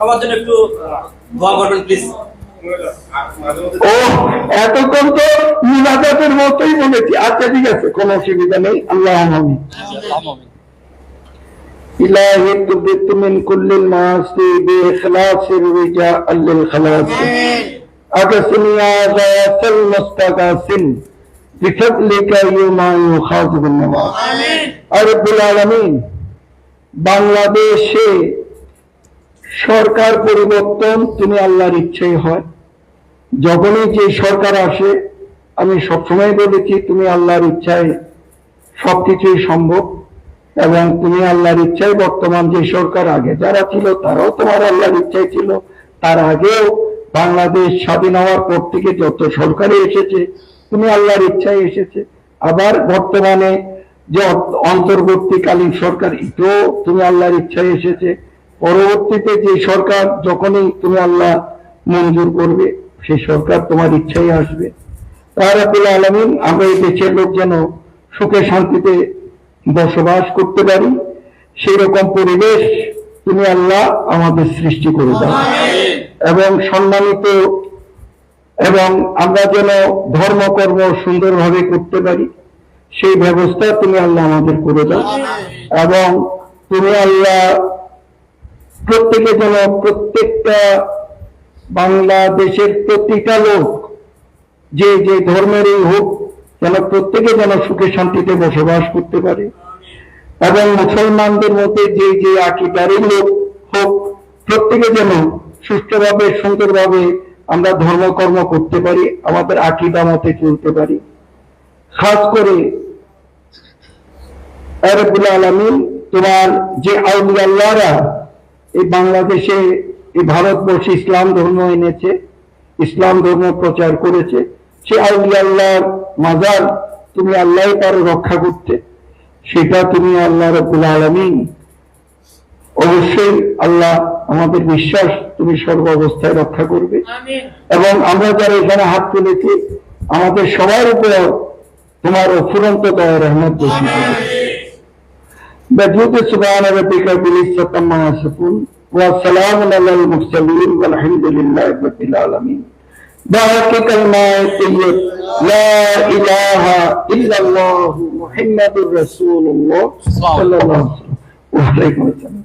সবার জন্য একটু আহ, দোয়া করবেন প্লিজ ও এতক্ষণ তো মুনাজাতের মতোই বলেছি আচ্ছা ঠিক আছে কোনো অসুবিধা নেই আল্লাহ আমি إلهي تبت من كل المعاصي بإخلاص الرجاء للخلاص أقسم يا غاية المستقاسم بفضلك يوم يخاف بالنواس رب العالمين বাংলাদেশে সরকার পরিবর্তন তুমি আল্লাহর ইচ্ছেই হয়। যখনই যে সরকার আসে, আমি সবসময় বলেছি, তুমি আল্লাহর ইচ্ছায় সবকিছুই সম্ভব এবং তুমি আল্লাহর ইচ্ছায় বর্তমান যে সরকার আগে যারা ছিল, তারাও তোমার আল্লাহর ইচ্ছায় ছিল। তার আগেও বাংলাদেশ স্বাধীন হওয়ার পর থেকে যত সরকারে এসেছে, তুমি আল্লাহর ইচ্ছায় এসেছে। আবার বর্তমানে যে অন্তর্বর্তীকালীন সরকার, এটাও তুমি আল্লাহর ইচ্ছায় এসেছে। পরবর্তীতে যে সরকার, যখনই তুমি আল্লাহ মঞ্জুর করবে সেই সরকার তোমার ইচ্ছাই আসবে। তারাপুল আলমিন, আমরা এই দেশের লোক যেন সুখে শান্তিতে বসবাস করতে পারি সেই রকম পরিবেশ তুমি আল্লাহ আমাদের সৃষ্টি করে দাও। এবং সম্মানিত এবং আমরা যেন ধর্মকর্ম সুন্দরভাবে করতে পারি, সেই ব্যবস্থা তুমি আল্লাহ আমাদের করে দাও। এবং তুমি আল্লাহ প্রত্যেকে যেন প্রত্যেকটা বাংলাদেশের প্রতিটা লোক যে যে ধর্মেরই হোক, যেন প্রত্যেকে যেন সুখে শান্তিতে বসবাস করতে পারে। এবং মুসলমানদের মধ্যে যে যে আকিদারই লোক হোক, প্রত্যেকে যেন সুষ্ঠুভাবে, সুন্দরভাবে আমরা ধর্মকর্ম করতে পারি, আমাদের আকিদা মতে চলতে পারি। খাস করে আরবুল আলমিন তোমার যে আউলিয়াল্লাহরা এই বাংলাদেশে এই ভারতবর্ষে ইসলাম ধর্ম এনেছে ইসলাম ধর্ম প্রচার করেছে। সে আউলিয়াল্লাহর মাজার তুমি আল্লাহ পারো রক্ষা করতে সেটা তুমি আল্লাহ রবুল আলমিন। অবশ্যই আল্লাহ আমাদের বিশ্বাস তুমি সর্ব অবস্থায় রক্ষা করবে। এবং আমরা যারা এখানে হাত তুলেছি আমাদের সবার উপর তোমার অফুরন্ত দয়া রহমত বসি بجود سبحان ربك بالعزة عما يصفون وسلام على المرسلين والحمد لله رب العالمين. بارك كلمة طيب لا إله إلا الله محمد رسول الله صلى الله عليه وسلم. وعليكم السلام.